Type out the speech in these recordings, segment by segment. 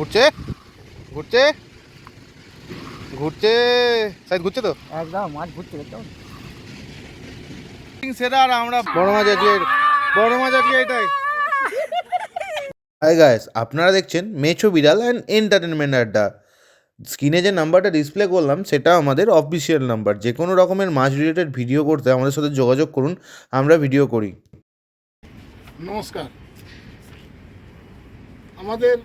ঘুরছে ঘুরছে ঘুরছে সাইড ঘুরছে তো? একদম মাছ ঘুরতে একদম সেরা আর আমরা বড় মাছ আজকে বড় মাছ আজকে এটাই হাই গাইস আপনারা দেখছেন মেছো বিড়াল অ্যান্ড এন্টারটেনমেন্ট আড্ডা। স্ক্রিনে যে নাম্বারটা ডিসপ্লে করলাম সেটা আমাদের অফিসিয়াল নাম্বার। যে কোনো রকমের মাছ রিলেটেড ভিডিও করতে আমাদের সাথে যোগাযোগ করুন আমরা ভিডিও করি। নমস্কার। আমাদের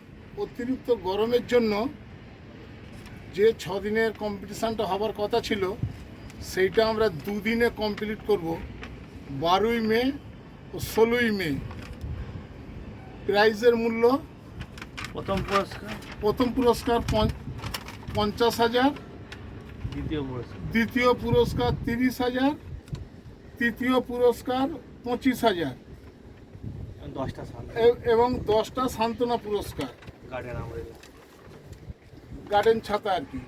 অতিরিক্ত গরমের জন্য যে ছ দিনের কম্পিটিশানটা হবার কথা ছিল সেইটা আমরা দুদিনে কমপ্লিট করব। বারোই মে ও ষোলোই মে। প্রাইজের মূল্য? প্রথম পুরস্কার? প্রথম পুরস্কার পঞ্চাশ হাজার। দ্বিতীয় পুরস্কার। দ্বিতীয় পুরস্কার তিরিশ হাজার। তৃতীয় পুরস্কার পঁচিশ হাজার। দশটা এবং দশটা সান্ত্বনা পুরস্কার। গার্ডেন আমরেলা গার্ডেন ছাতা আর কি।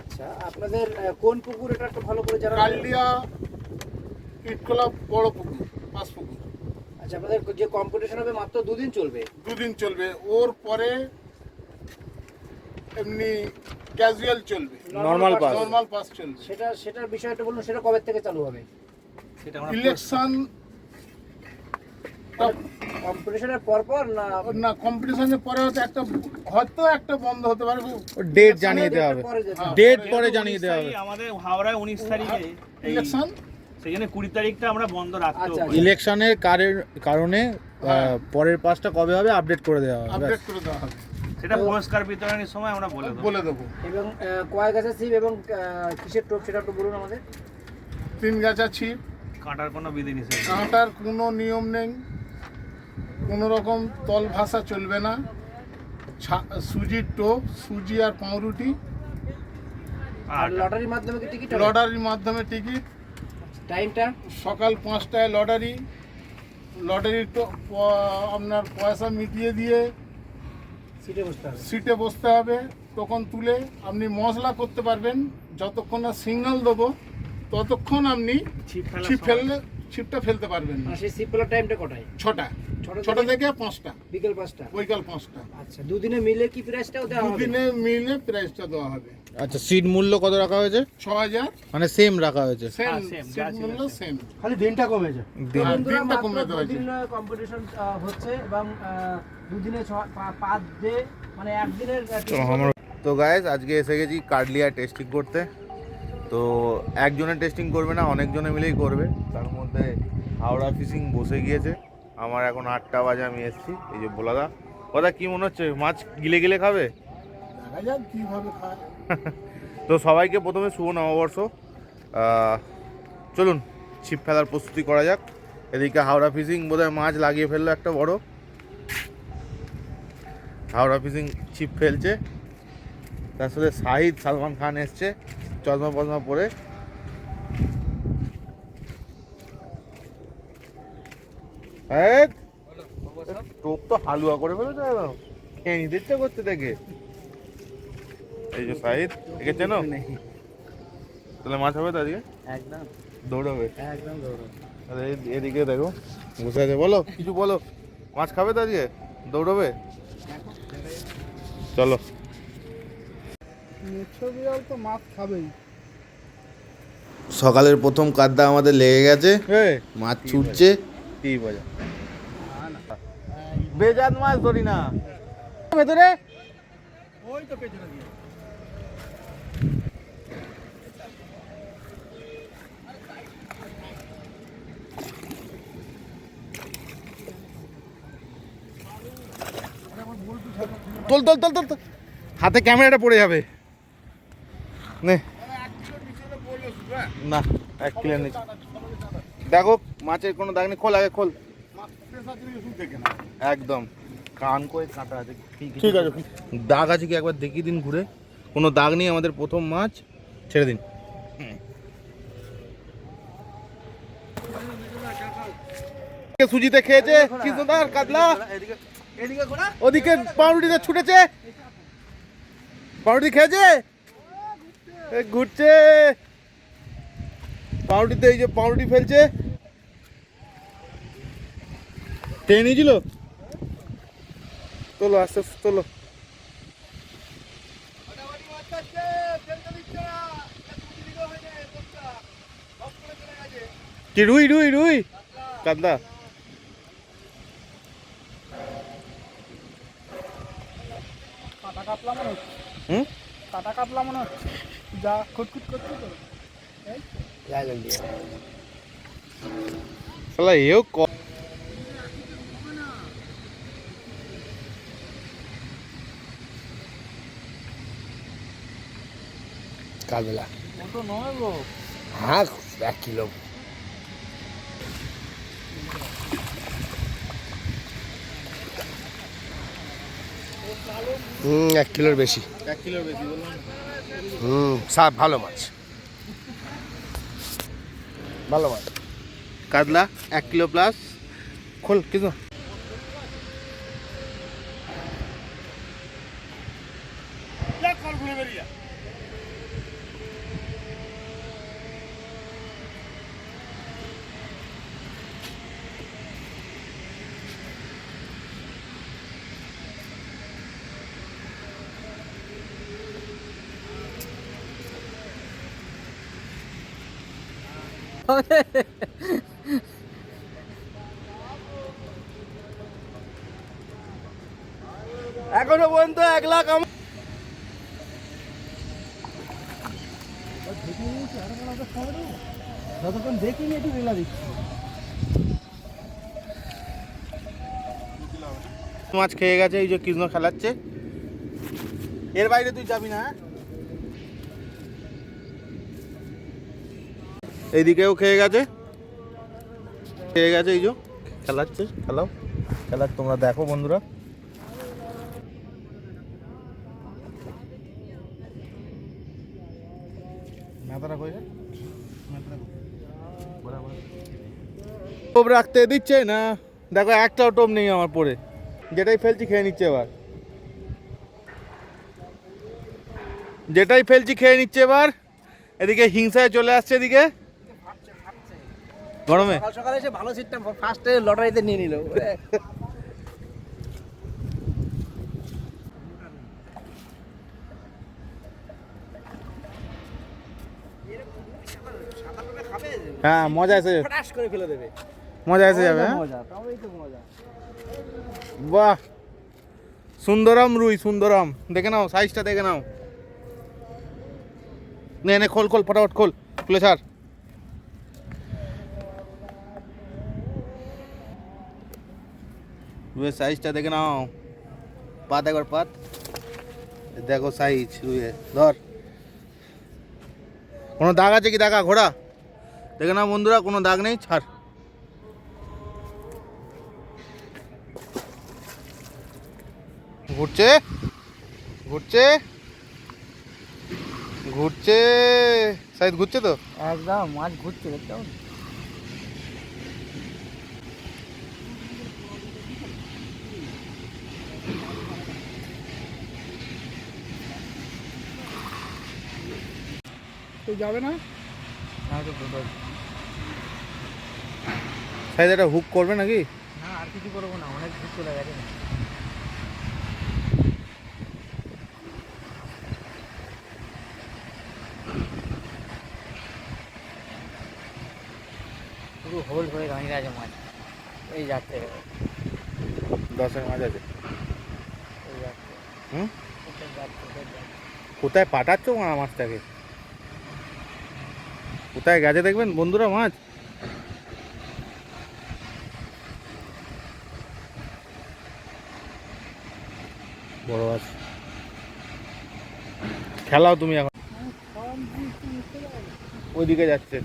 আচ্ছা আপনাদের কোন পুকুর? এটা একটু ভালো করে জানাবেন। কালিয়া ইটকলা বড় পুকুর পাঁচ পুকুর। আচ্ছা আপনাদের যে কম্পিটিশন হবে মাত্র দুদিন চলবে? দুদিন চলবে। ওর পরে এমনি ক্যাজুয়াল চলবে। Normal pass। নর্মাল পাস চলবে। সেটা সেটার বিষয়টা বলুন সেটা কবে থেকে চালু হবে? সেটা ইলেকশন কম্পিটিশনের পর পর না? না কম্পিটিশনের পরে হয়তো একটা হয়তো একটা বন্ধ হতে পারে ডেট জানিয়ে দেওয়া হবে। ডেট পরে জানিয়ে দেওয়া হবে। আমাদের হাওড়ায় উনিশ তারিখে ইলেকশন সেই জন্য কুড়ি তারিখটা আমরা বন্ধ রাখতে আচ্ছা, ইলেকশনের কারের কারণে হ্যাঁ। পরের পাঁচটা কবে হবে আপডেট করে দেওয়া হবে আপডেট করে দেওয়া হবে। সেটা পুরস্কার বিতরণের সময় আমরা বলে দেবো। বলে দেবো। এবং কয় গাছের ছিপ এবং কিসের টোপ সেটা একটু বলুন আমাদের। তিন গাছা ছিপ। কাঁটার কোনো বিধি নিষেধ নেই। কাঁটার কোনো নিয়ম নেই। কোনো রকম তল ভাষা চলবে না। ছা- সুজির টোপ সুজি আর পাউরুটি আর লটারির মাধ্যমে টিকিট লটারির মাধ্যমে টিকিট। টাইমটা? সকাল পাঁচটায় লটারি। লটারির তো প- আপনার পয়সা মিটিয়ে দিয়ে সিটে বসতে হবে। সিটে বসতে হবে। তখন তুলে আপনি মশলা করতে পারবেন। যতক্ষণ না সিগন্যাল দেবো ততক্ষণ আপনি ছিপ ছিপ ফেললে ছিপটা ফেলতে পারবেন না। সেই সিপ ফেলার টাইমটা কটায়? ছটা। ছটা ছটা থেকে পাঁচটা। বিকেল পাঁচটা? বৈকাল পাঁচটা। আচ্ছা দুদিনে মিলে কি প্রাইসটাও দেওয়া হবে? দুদিনে মিলে প্রাইসটা দেওয়া হবে। আচ্ছা সিট মূল্য কত রাখা হয়েছে? ছ হাজার। মানে সেম রাখা হয়েছে। সেম হ্যাঁ, same, মূল্য সেম খালি দিনটা কমেছে দিন। দিনটা কমে দেওয়া হয়েছে। কম্পিটিশন হচ্ছে এবং দুদিনে ছ- পাঁচ ডে মানে একদিনের আহ, তো আমরা তো গাইজ আজকে এসে গেছি কার্ডলিয়া টেস্টিং করতে। তো একজনে টেস্টিং করবে না অনেকজনে মিলেই করবে। তার মধ্যে হাওড়া ফিশিং বসে গিয়েছে। আমার এখন আটটা বাজে আমি এসেছি। এই যে বোলাদা কথা কি মনে হচ্ছে? মাছ গিলে গিলে খাবে? তো সবাইকে প্রথমে শুভ নববর্ষ। চলুন ছিপ ফেলার প্রস্তুতি করা যাক। এদিকে হাওড়া ফিশিং বোধহয় মাছ লাগিয়ে ফেলল একটা বড়। হাওড়া ফিশিং ছিপ ফেলছে। তার সাথে শাহিদ সালমান খান এসছে। চশমা ফশমা পরে। টোপ তো হালুয়া করে ফেলেছে খেয়ে নিতে ইচ্ছে করছে দেখে। এই যে সাহিদ একে চেনো তাহলে মাছ হবে তো আজকে? একদম। দৌড়াবে। একদম দৌড়ো আরে এই- এদিকে দেখো। বসে আছে বলো। কিছু বলো। মাছ খাবে তো আজকে? দৌড়বে? চলো। তো মাছ খাবেই। সকালের প্রথম কাদ্দা আমাদের লেগে গেছে। মাছ ছুটছে। কি বাজা বেজাত মাছ ধরি না। ভেতরে? ওই তো পেছনে দিয়ে। তোল তোল তোল তোল তোল। হাতে ক্যামেরাটা পড়ে যাবে। নে। না এক কিলো নিচে দেখো মাছের কোনো দাগ নেই খোল আগে খোল। একদম। কান করে কাটা আছে ঠিক আছে দাগ আছে কি? একবার দেখিয়ে দিন ঘুরে। কোনো দাগ নেই আমাদের প্রথম মাছ ছেড়ে দিন। সুজিতে খেয়েছে? কি সুন্দর কাতলা? ওদিকে পাউরুটিতে ছুটেছে। পাউরুটি খেয়েছে? ঘুরছে। পাউরুটিতে এই যে পাউরুটি ফেলছে। টেনে নিয়েছিল? তোলো আস্তে আস্তে তোলো। কি রুই রুই রুই? কান্দা মনে হুম? কাটা কাটলা মনে হচ্ছে। যা খুটখুট করছে তো। শালা এও ক কালবেলা। ওটা নয় গো? হ্যাঁ এক কিলো। হুম এক কিলোর বেশি। এক কিলোর বেশি বললাম। হুম সাপ ভালো মাছ। ভালো মাছ। কাতলা এক কিলো প্লাস খোল কিছু। এখনও পর্যন্ত এক লাখ যতক্ষণ দেখিনি একটু রেলা দিচ্ছি। মাছ খেয়ে গেছে এই যে কৃষ্ণ খেলাচ্ছে। এর বাইরে তুই যাবি না এইদিকেও খেয়ে গেছে। খেয়ে গেছে এই যে। খেলাচ্ছে খেলাও খেলা তোমরা দেখো বন্ধুরা। টোপ রাখতে দিচ্ছে না। দেখো একটাও টোপ নেই আমার পরে। যেটাই ফেলছি খেয়ে নিচ্ছে এবার। যেটাই ফেলছি খেয়ে নিচ্ছে এবার। এদিকে হিংসায় চলে আসছে এদিকে। গরমে? সকালে এসে ভালো সিটটা ফার্স্টে লটারিতে নিয়ে নিল। হ্যাঁ মজা এসে ফটাস করে ফেলে দেবে। মজা এসে যাবে হ্যাঁ? মজা তবেই তো মজা। বাহ! সুন্দরম রুই সুন্দরম। দেখে নাও সাইজটা দেখে নাও। নে নে খোল খোল ফটাফট খোল। খুলে ছাড়। রুইয়ের সাইজটা দেখে নাও। পাত একবার পাত। দেখো সাইজ রুইয়ের ধর। কোনো দাগ আছে কি? দেখা ঘোড়া দেখে নাও বন্ধুরা, কোনো দাগ নেই, ছাড়। ঘুরছে? ঘুরছে? ঘুরছে? সাইড ঘুরছে তো? একদম মাছ ঘুরছে, দেখতে তো যাবে না? সাইড একটা হুক করবে নাকি? না আর কিছু করব না অনেক ঘুর চলে গেছে। পুরো হোল হয়ে দাঁড়িয়ে আছে মাছ এই যাচ্ছে। দশের মাঝ আছে। এই যাচ্ছে। হুম? কোথায় পাঠাচ্ছ মাছটাকে কোথায় গেছে দেখবেন বন্ধুরা মাছ? বড় মাছ। খেলাও তুমি এখন। ওইদিকে যাচ্ছে।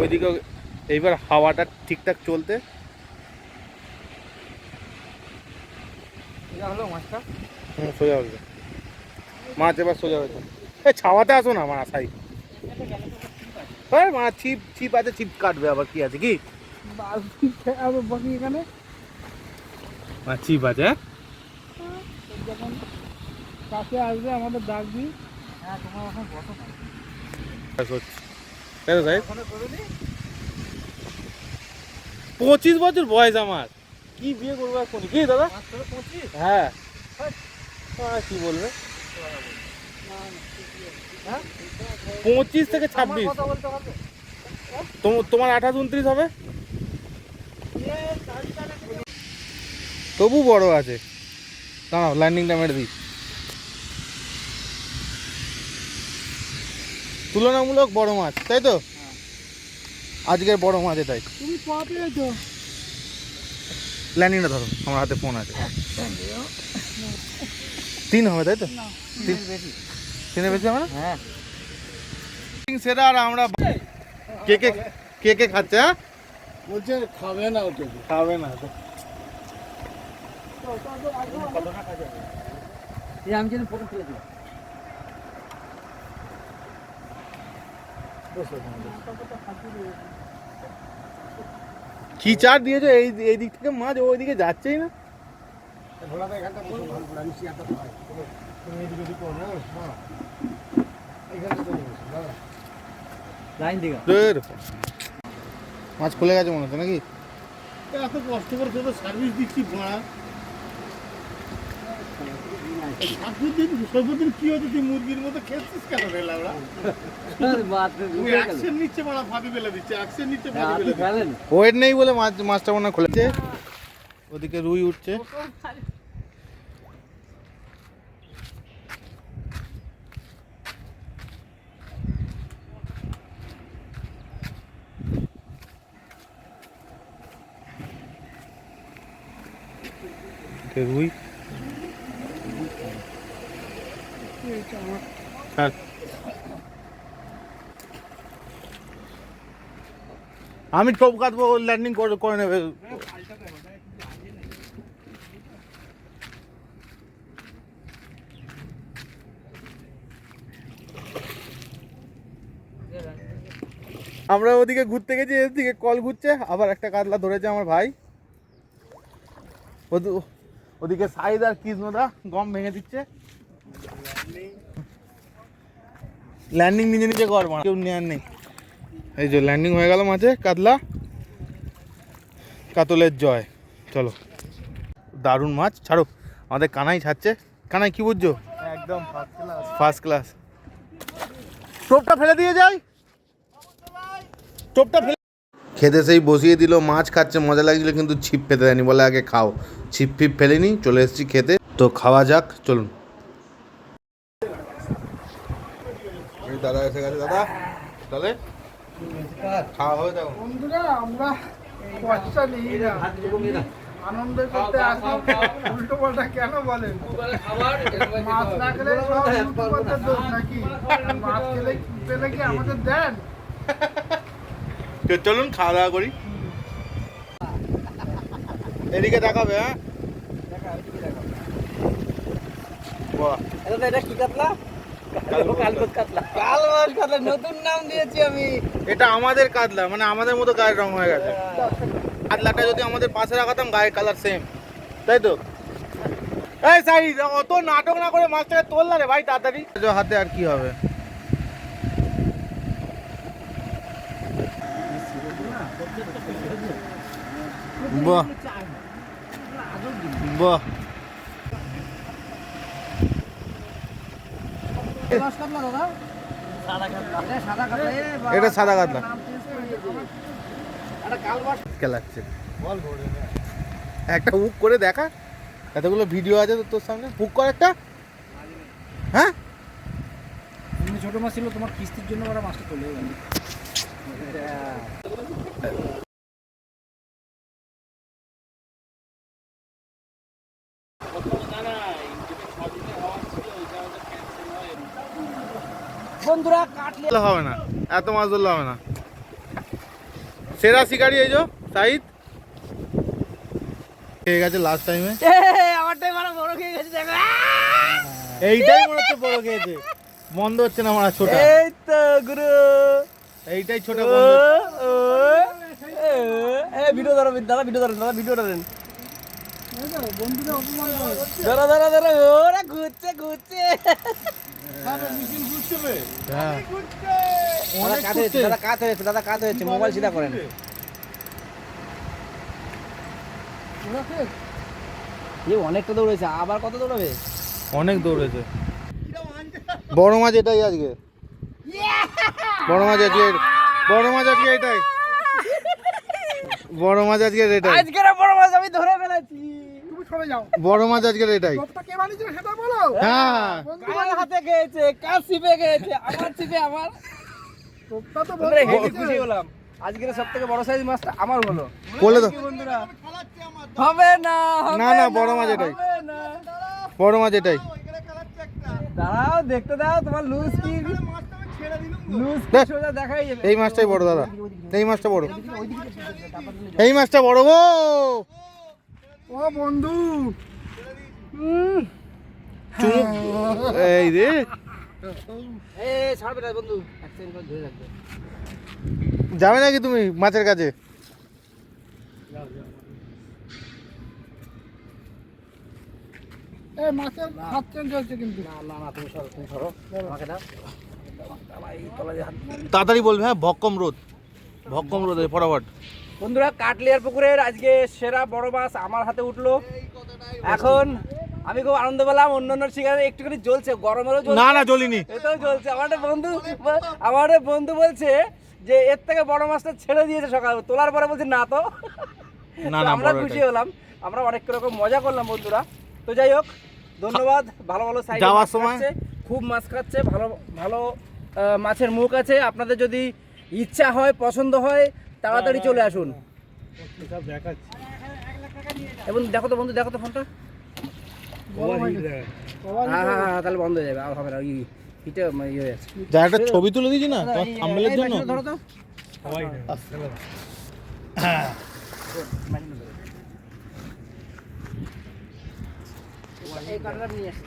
ওইদিকে এইবার হাওয়াটা ঠিকঠাক চলতে। মাছটা? সোজা হয়েছে মাছ এবার সোজা হয়েছে। এ ছাওয়াতে আসো না আমার আশাই হ্যাঁ মা ছিপ ছিপ আছে ছিপ কাটবে আবার কি আছে কি? বাকি এখানে মা ছিপ আছে হ্যাঁ? যখন কাছে আসবে আমাদের ডাকবি হ্যাঁ তোমার এখন বসো না তাই তো সাহেব? ওখানে করে দিই পঁচিশ বছর বয়স আমার। কি বিয়ে করব এখন? কি দাদা? হ্যাঁ। আহ, কি বলবে? হ্যাঁ পঁচিশ থেকে ছাব্বিশ। তোমার আঠাশ উনত্রিশ হবে? তবু বড় আছে। দাঁড়াও ল্যান্ডিংটা মেরে দিই। তুলনামূলক বড় মাছ তাই তো? আজকের বড় মাছ এটাই। তুমি ল্যান্ডিংটা ধরো আমার হাতে ফোন আছে। তিন হবে তাই তো? তিন তিনে বেশি হবে না হ্যাঁ। সেটা আর আমরা কে কে কে কে খাচ্ছে হ্যাঁ? বলছে খাবে না ওটা খাবে না। আমি যেন ফটো তুলে দিই। কি চার দিয়েছ? এই এই দিক থেকে মাছ ওই দিকে যাচ্ছেই না। মাছ খুলে গেছে মনে হচ্ছে নাকি? এত কষ্ট করে সার্ভিস দিচ্ছি ভাড়া সর্বদিন কি তুই মুরগির মতো খেয়েছিস কেন রে লাউড়া অ্যাকশন নিচ্ছে মারা ফাঁদি বেলে দিচ্ছে অ্যাকশন নিচ্ছে ফাঁদি বেলে ওয়েট নেই বলে মাছ মাছটা মনে খুলেছে। ওদিকে রুই উঠছে। এদিকে রুই। আমি টোপ কাটবো ল্যান্ডিং করে করে নেবে আমরা ওদিকে ঘুরতে গেছি, এদিকে কল ঘুরছে, আবার একটা কাতলা ধরেছে আমার ভাই ওদি- ওদিকে সাইদ আর কৃষ্ণদা গম ভেঙে দিচ্ছে। ল্যান্ডিং নিজে নিজে কর মারা। কেউ নেয়ার নেই। এই যে ল্যান্ডিং হয়ে গেল মাঝে কাতলা। কাতলের জয়। চলো। দারুণ মাছ ছাড়ো। আমাদের কানাই ছাড়ছে। কানাই কি বুঝছ? একদম ফার্স্ট ক্লাস ফার্স্ট ক্লাস টোপটা ফেলে দিয়ে যাই। টোপটা ফেলে খেতে সেই বসিয়ে দিল, মাছ খাচ্ছে, মজা লাগছিল, কিন্তু ছিপ পেতে দেয়নি, বলে আগে খাও। ছিপ ফিপ ফেলেনি, চলে এসেছি খেতে। তো খাওয়া যাক, চলুন। দাদা এসে গেছে, দাদা। তাহলে খাওয়া বন্ধুরা, আমরা কেন বলেন? মাছ না খেলে আমাদের দেন? তো চলুন খাওয়া দাওয়া করি। এদিকে দেখাবে হ্যাঁ? এটা এটা কি কাতলা? নতুন নাম দিয়েছি আমি। এটা আমাদের কাতলা মানে আমাদের মতো গায়ের রং হয়ে গেছে। কাতলাটা যদি আমাদের পাশে রাখাতাম গায়ের কালার সেম তাই তো? এই সাই অত নাটক না করে মাছটাকে তোল না রে ভাই তাড়াতাড়ি। হাতে আর কি হবে? বাহ বাহ সাদা এটা কাতলা খেলাচ্ছে একটা হুক করে দেখা। এতগুলো ভিডিও আছে তো তোর সামনে হুক কর একটা। হ্যাঁ? তুমি ছোট মাছ ছিল তোমার কিস্তির জন্য ওরা মাছটা চলে গেল বন্ধুরা কাটলে ধরলে হবে না এত মাছ ধরলে হবে না। সেরা শিকারি এই যে সাইদ খেয়ে গেছে লাস্ট টাইমে আমারটাই মানে বড় খেয়ে গেছে দেখো। এইটাই মনে হচ্ছে বড় খেয়েছে। বন্ধ হচ্ছে না আমার ছোট। এই তো গুরু। এইটাই ছোট এ ভিডিও ধরো দাদা ভিডিও ধরেন। দাদা ভিডিও ধরেন ধরো ধরো ধরো ওরা ঘুরছে ঘুরছে। হ্যাঁ দাদা কাজ হয়েছে দাদা কাজ হয়েছে দাদা কাজ হয়েছে মোবাইল সিধা করেন। এ অনেকটা দৌড়েছে আবার কত দৌড়াবে? অনেক দৌড়েছে। বড় মাছ এটাই আজকে। বড় মাছ আজকে বড় মাছ আজকে এটাই। বড় মাছ আজকে এটাই। আজকের বড় মাছ আমি ধরে ফেলেছি যাও। বড় মাছ আজকে এটাই। টোপটা কে বানিয়েছিল সেটা বলো। হ্যাঁ। কার হাতে গেছে কার গেছে আমার ছিপে আমার? তো খুশি হলাম। আজকের সব থেকে বড় সাইজ মাছটা আমার হলো। বলে তো কি বন্ধুরা? হবে না না, না, বড় মাছ এটাই। হবে বড় মাছ এটাই। দাঁড়াও দেখতে দাও তোমার লুজ কি? এই মাছটাই বড় দাদা। এই মাছটা বড়। এই মাছটা বড় গো ও বন্ধু। এই রে। যাবে নাকি তুমি মাছের কাছে? মাছের হাত চেঞ্জ হয়েছে কিন্তু। না না না তুমি সরো তুমি সরো। আমাকে দাও। তাড়াতাড়ি বলবে হ্যাঁ ভক্কম রোদ ভক্কম রোদ ফটাফট। বন্ধুরা কাটলিয়ার পুকুরের আজকে সেরা বড় মাছ আমার হাতে উঠল। এখন আমি খুব আনন্দ পেলাম অন্য অন্য শিকারে একটুখানি জ্বলছে গরমেরও না না জ্বলিনি। এটাও জ্বলছে। আমার বন্ধু আমার বন্ধু বলছে যে এর থেকে বড় মাছটা ছেড়ে দিয়েছে সকাল তোলার পরে বলছে না তো। না, না, আমরা খুশি হলাম। আমরা অনেক রকম মজা করলাম বন্ধুরা। তো যাই হোক ধন্যবাদ। ভালো ভালো সাইজ যাওয়ার সময়- খুব মাছ খাচ্ছে ভালো ভালো মাছের মুখ আছে। আপনাদের যদি ইচ্ছা হয় পছন্দ হয় তাড়াতাড়ি চলে আসুন। এবং দেখো তো বন্ধু দেখো তো ফোনটা। হ্যাঁ হ্যাঁ হ্যাঁ তাহলে বন্ধ হয়ে যাবে। আর হবে না ওই হিটে ইয়ে হয়ে যাচ্ছে। একটা ছবি তুলে দিয়েছি না তোমার থাম্বনেলের জন্য। ধরো তো। এই কাঁটাটা নিয়ে আসো।